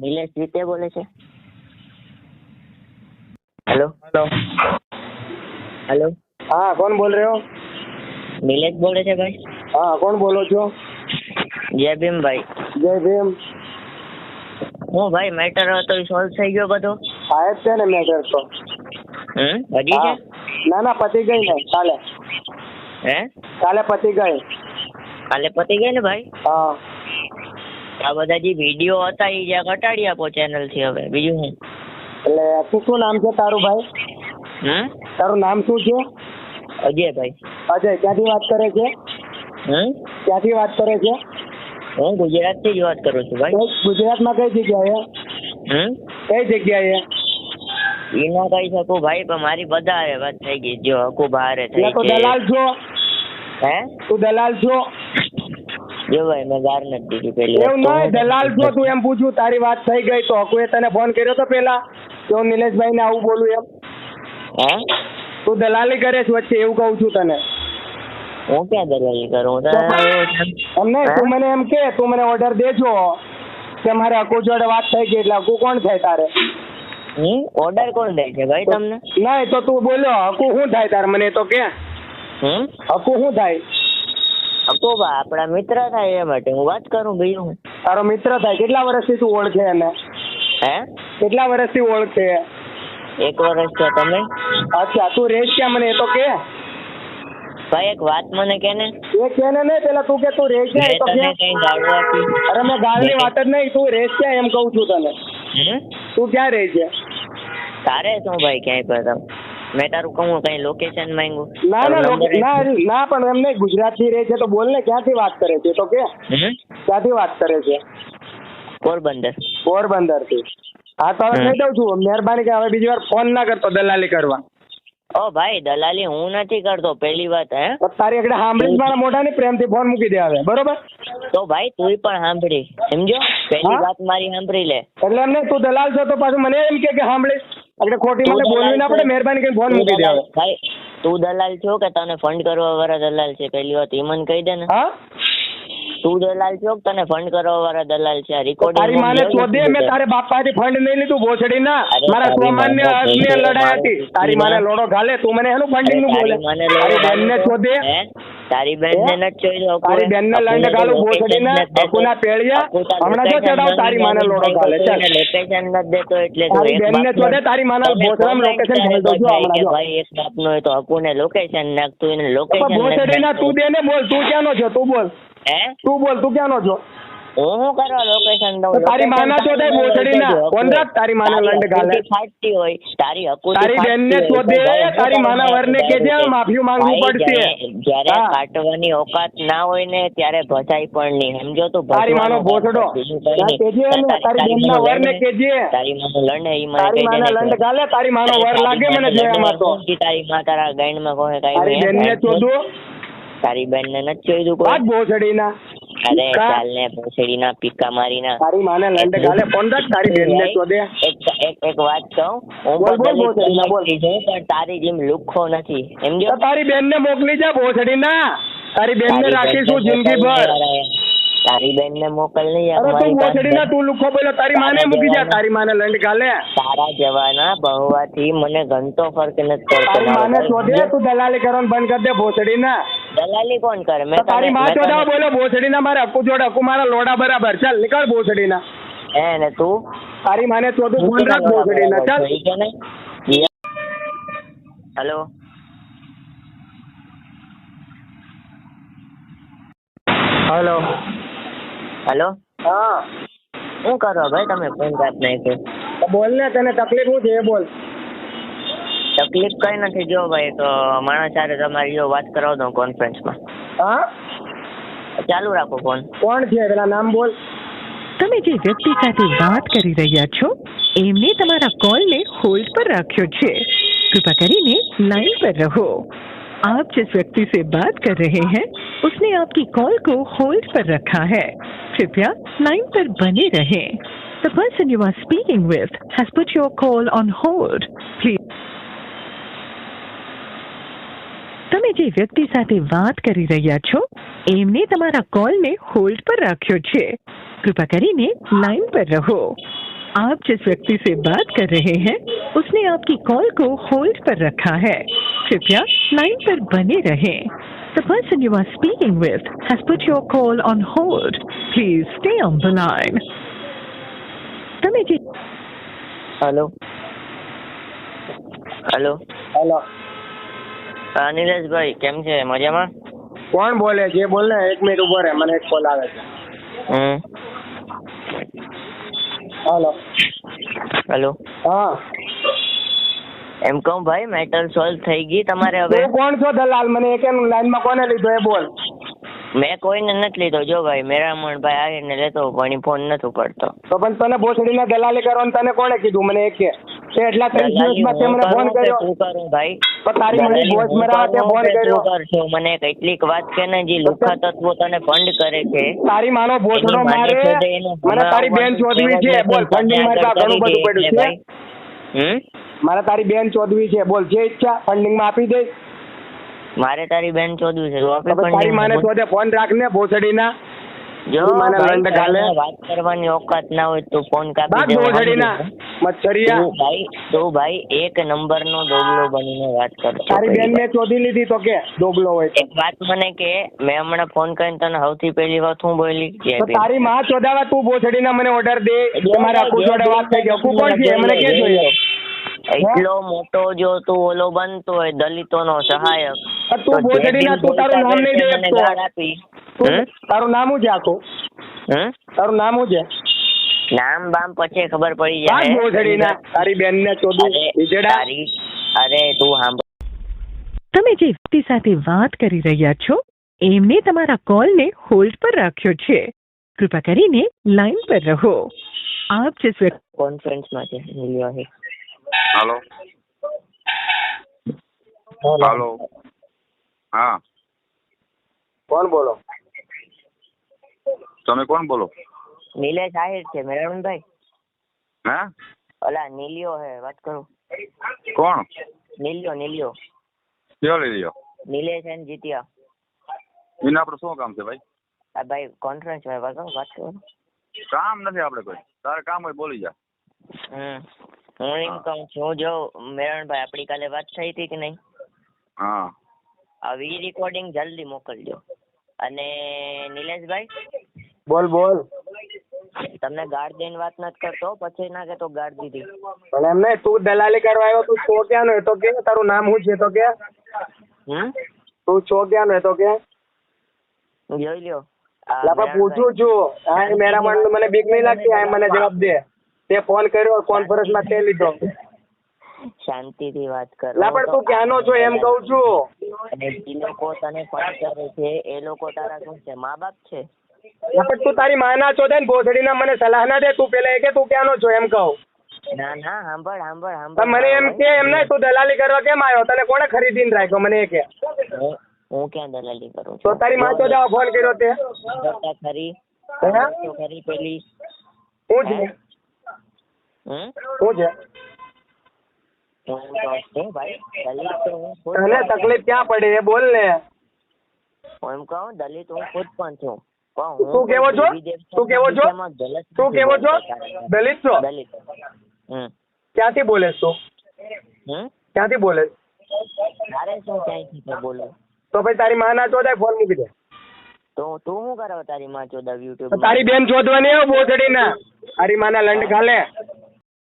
નિલેશ જીતે બોલે છે. હેલો હેલો હેલો હા કોણ બોલ રહ્યો? નિલેશ બોલે છે ભાઈ. હા કોણ બોલો છો? જય ભીમ ભાઈ. જય ભીમ. હું ભાઈ મેટર તો સોલ્વ થઈ ગયો બધો. સાહેબ છે ને મેટર તો. હમ હજી છે? ના ના પતી ગઈ ને કાલે. હે? કાલે પતી ગઈ. કાલે પતી ગઈ ને ભાઈ? હા. આ બધા જે વીડિયો હતા એ જ્યાં ઘટાડી આપો ચેનલથી હવે. બીજું શું? એટલે શું શું નામ છે તારું ભાઈ? હમ? તારું નામ શું છે? અજય ભાઈ. અજય ક્યાંથી વાત કરે છે? હમ? ક્યાંથી વાત કરે છે? હું ગુજરાતથી જ વાત કરું છું ભાઈ. કઈ- ગુજરાતમાં કઈ જગ્યાએ? હમ? કઈ જગ્યાએ? ઈ ના કહી શકું ભાઈ પણ મારી બધા વાત થઈ ગઈ. જો હકુ બહારે થઈ એટલે તું છે. દલાલ છો? હે? તું દલાલ છો? જો ભાઈ મેં ગાર નથી દીધી પેલી એવું નહીં દલાલ જો તું એમ પૂછું તારી વાત થઈ ગઈ તો હકુએ તને ફોન કર્યો તો પેલા? કે હું નિલેશભાઈને આવું બોલું એમ? હે? તું દલાલી કરે છે વચ્ચે એવું કહું છું તને. હું ક્યાં દલાલી કરું? હું તો તું મને એમ કે તું મને ઓર્ડર દેજો કે મારે હકુ જોડે વાત થઈ ગઈ એટલે હકુ કોણ થાય તારે? ઓર્ડર કોણ દે છે ભાઈ તમને? નહીં તો તું બોલ્યો હકુ શું થાય તારે? મને તો કે. હમ? અકુ શું થાય? હકુ બા આપણા મિત્ર થાય એ માટે. હું વાત કરું બીજું હું. તારો મિત્ર થાય. કેટલા વર્ષથી તું ઓળખે એને? હે? કેટલા વર્ષથી ઓળખે? એક વર્ષ છે તમે? અચ્છા તું રેસ ક્યાં મને એ તો કે. ભાઈ એક વાત મને કે ને એ કે ને ને પેલા તું કે તું રેસ ક્યાં? એ તો કે કઈ ગાળો આપી. અરે મેં ગાળની વાત જ નહીં તું રેસ ક્યાં એમ કહું છું તને. તું ક્યાં રહે છે? તારે શું ભાઈ ક્યાંય પર તમ મેં તારું કહું કઈ લોકેશન માંગ્યું. ના ના ના ના પણ એમ નહીં ગુજરાતથી રહે છે તો બોલ ને ક્યાંથી વાત કરે છે તો કે. ક્યાંથી વાત કરે છે? પોરબંદર. પોરબંદરથી. હા તો હવે કહી દઉં છું મહેરબાની કે હવે બીજી વાર ફોન ના કરતો દલાલી કરવા. ઓ ભાઈ દલાલી હું નથી કરતો પહેલી વાત હે? તારી એકડે સાંભળી મારા મોઢાની પ્રેમથી ફોન મૂકી દે હવે બરોબર? તો ભાઈ તું પણ સાંભળી સમજો? પહેલી વાત મારી સાંભળી લે. એટલે એમને તું દલાલ છો તો પાછું મને એમ કે કે સાંભળીશ એટલે ખોટી તું મને બોલવી દલાલ ના પડે મહેરબાની કરીને ફોન મૂકી દે હવે ભાઈ તું દલાલ છો કે તને ફંડ કરવા વાળા દલાલ છે? પહેલી વાત મને કહી દે ને. હા? તું દલાલ છો તને ફંડ કરવા વાળા દલાલ છે? આ તારી માને છે. મેં તારે બાપ પાસેથી ફંડ નહીં લીધું ભોસડી ના. મારા સામાન્ય ચોદે લડાઈ હતી. તારી માને લોડો ઘાલે તું મને એનું ફંડિંગનું બોલે. તારી બેનને ચોદે હે? તારી બેનને હે? નથી જોઈ તારી બેનને લંડ ભોસડી ભોસડીને અકુના પેળિયા હમણાં જો ચડાવ તારી માને લોડો ઘાલે ચાલ. લોકેશન નથી દેતો એટલે તારી બેન ને ચોદે તારી માને તમે લોકેશન ભરી દઉં છું? હમણાં. ભાઈ એક બાપનો હોય તો અકુને લોકેશન નાખ તું એને લોકેશન ભોસડી ના તું દે ને બોલ તું ક્યાંનો છો? તું બોલ. હે તું બોલ તું ક્યાંનો છો હું શું કરવા લોકેશન દઉં તારી માના ચોદે. હકુ કોણ રાખ તારી માના લંડ ગાલે? ફાટતી હોય તારી હકુથી તારી બેન ને હોય, ચોદે, તારી માના વર ને કેજે માફી માંગવું પડશે. જ્યારે- કાટવાની ઓકાત ના હોય ને ત્યારે ભસાઈ પણ નહીં સમજો તો તારી માનો ભોસડો. કેજે ને તારી બેન ના, વર ને કેજે તારી- માનો લંડ-. તારી માનો તારી માના લંડ ગાલે તારી માનો વર લાગે મને જોયા માં તો તારી માં તારા ગાંડમાં કોઈ કાંઈ તારી બેન ને. ચોદું તારી બેનને નથી જોઈતું વાત કોઈ ભોસડીના. અરે ચાલ ને ભોસડીના પીકા મારીના. તારી માને લંડ કાલે ફોન રાખ તારી બેનને ચોદે એક એક એક વાત કહું. હું બોલ, બોલ, ભોસડી ના બોલ. પણ તારી જેમ લુખ્ખો નથી. એમ જો? તારી બેન ને મોકલી જા ભોસડીના. તારી બેનને તારી રાખીશું બેનને તારી બેનને મોકલ મોકલને યાર. અરે તું પાસે ભોસડીના તું લુખો બોલો તારી માને મૂકી જા તારી માને લંડ ગાલે. તારા જવાના બહુવાથી મને ઘંટો ફરક નથી પડતો તારી માને શોધે તું દલાલી કરવાનું બંધ કરી દે ભોસડીના. દલાલી કોણ કરે? મેં તારી માં મેં બોલો ભોસડી ના મારે હક્કુ જોડે હક્કુ મારા લોડા બરાબર. ચાલ નીકળ ભોસડીના. હે ને તું? તારી માને ચોદું ફોન રાખ ભોસડીના. ચાલ. Hello hello? હલો. હેલો? હા. શું કરો ભાઈ તમે? ફોન કાપ નાખ્યો બોલ ને તને તકલીફ શું છે? એ બોલ. તકલીફ કઈ નથી. જો ભાઈ તો માણસ સાથે તમારી વાત કરાવ દઉં કોન્ફરન્સમાં હા? ચાલુ રાખો ફોન કોણ છે? પેલા નામ બોલ. તમે જે વ્યક્તિ સાથે વાત કરી રહ્યા છો એમને તમારા કોલને હોલ્ડ પર રાખ્યો છે. કૃપા કરીને લાઈન પર રહો. आप जिस व्यक्ति से बात कर रहे हैं उसने आपकी कॉल को होल्ड पर रखा है कृपया लाइन पर बने रहें the person you are speaking with has put your call on hold please તમે જે વ્યક્તિ સાથે વાત કરી રહ્યા છો એમને તમારા કોલને હોલ્ડ પર રાખ્યો છે कृपा કરીને लाइन पर रहो आप जिस व्यक्ति से बात कर रहे हैं उसने आपकी कॉल को होल्ड पर रखा है कृपया लाइन पर बने रहें The person you are speaking with has put your call on hold. Please stay on the line. તમે જે હલો હલો હેલો હા નિલેશભાઈ કેમ છે મજામાં કોણ બોલે છે બોલ ને એક મિનિટ ઉભો રહે મને એક કોલ આવે છે હમ હેલો હલો હા એમ કહું ભાઈ મેટર સોલ્વ થઈ ગઈ તમારે હવે. તું કોણ છો દલાલ? મને એક લાઈનમાં કોને લીધો એ બોલ. મેં કોઈને નથી લીધો. જો ભાઈ મેરામણભાઈ આવીને લેતો પણ ફોન નથી ઉપાડતો તો પણ તને ભોસડીને દલાલી કરવાનું તને કોણે કીધું? મને એક કે. તે એટલા ત્રણ દિવસમાં તે મને ફોન કર્યો. શું કરું ભાઈ? તો તારી મને હું મરાવા તે ફોન કર્યો. કરશો? મને કેટલીક વાત કે ને જે લુખા તત્વો તને ફંડ કરે છે. તારી માનો ભોસડો મારે મને તારી બેન ચોદવી છે બોલ ફંડિંગ મારે ઘણું બધું પડ્યું છે. હમ? મારે તારી બેન ચોદવી છે. બોલ જે ઈચ્છા ફંડિંગમાં આપી દઈશ મારે તારી બેન ચોદવું છે. તારી માને ચોધે ફોન રાખ ને ભોસડી ના જો મને લંડ ગાલે. વાત કરવાની ઓકાત ના હોય તો ફોન કાપી દે ભોસડી ના મચ્છરિયા. તું ભાઈ તું ભાઈ એક નંબરનો ડોગલો બનીને વાત કર તારી બેન મેં ચોધી લીધી તો કે ડોગલો હોય એક વાત મને કે મેં હમણાં ફોન કરીને તને સૌથી પહેલી વાત હું બોલી? કે તારી માં ચોદાવા તું ભોસડીના મને ઓર્ડર દે. મારા આખું જોડે વાત થઈ આખું કોણ છે? મને કે જોઈએ. એટલો મોટો જો તું ઓલો બનતો હોય દલિતો નો સહાયક તું બોજડી ના તું તારું નામ નહીં દે તારું નામ હું છે તારું નામ હું નામ બામ પછી ખબર પડી જાય. બોજડી ના તારી બેન ને ચોદું બીજડા? અરે તું સાંભળ. તમે જે વ્યક્તિ સાથે વાત કરી રહ્યા છો એમને તમારા કોલને હોલ્ડ પર રાખ્યો છે. કૃપા કરીને લાઈન પર રહો. આપ જે કોન્ફરન્સમાં છે મિલ્યો છે હાલો. હાલો. હા. કોણ બોલો? તમે કોણ બોલો? નિલેશ આહિર છે મેરણભાઈ હા? ઓલા નીલિયો હે વાત કરું. કોણ? નીલિયો નીલિયો. કયો નીલિયો લ્યો નિલેશ એન જીત્યા. એના આપણે શું કામ છે ભાઈ? આ ભાઈ કોન્ફરન્સમાં વાત કરો વાત કરું. કામ નથી આપણે કોઈ. તારે કામ હોય બોલી જા. હમ. હું એમ કહું છું જો મેરણભાઈ આપણી કાલે વાત થઈ હતી કે નહીં? હા. હવે ઈ રેકોર્ડિંગ જલ્દી મોકલજો. અને નિલેશભાઈ? બોલ બોલ. તમને ગાળ દઈને વાત નથી કરતો પછી ના કે તો ગાળ દીધી. પણ એમ નહીં તું દલાલી કરવા આવ્યો તું છો ક્યાં નો એ તો કે? તારું નામ શું છે તો કે? હમ? તું છો ક્યાં નો એ તો કે? જોઈ લ્યો. લાપા પૂછું છું. આ મેરા માં મને બીક નહીં લાગતી આ મને જવાબ દે. તે ફોન કર્યો કોન્ફરન્સમાં તે લીધો. શાંતિથી વાત કરો. પણ તું ક્યાંનો છો એમ કહું છું? અને જે લોકો તને ફોન કરે છે એ લોકો તારા શું છે? મા બાપ છે લાપડ તું તારી માના છો દે ને ભોસડીના મને સલાહ ના દે તું પેલા એ કે તું ક્યાંનો છો એમ કહું. ના ના સાંભળ સાંભળ પણ સાંભળ મને એમ કે એમ નહીં તું દલાલી કરવા કેમ આવ્યો? તને કોણે ખરીદીને રાખ્યો? મને એ કે. હું- ક્યાં દલાલી કરું તો તારી માં જાવ ફોન કર્યો તે? ખરી ખરી પેલી હું તો છું ભાઈ દલિત તો હું ખુદ તને તકલીફ ક્યાં પડે એ બોલ ને. એમ કહું દલિત હું ખુદ પણ છું. તું કેવો છો? તું કેવો છો? તું કેવો છો? દલિત છો. દલિત ક્યાંથી બોલે તું? ક્યાંથી બોલે શું તો પછી તારી માં ના ચોદાય ફોન મૂકી દે. તો તું શું કરો તારી માં ચોદાવ યુટ્યુબ તારી બેન ચોદવાની આવ બોસડી ના તારી માં ના લંડ ખાલે.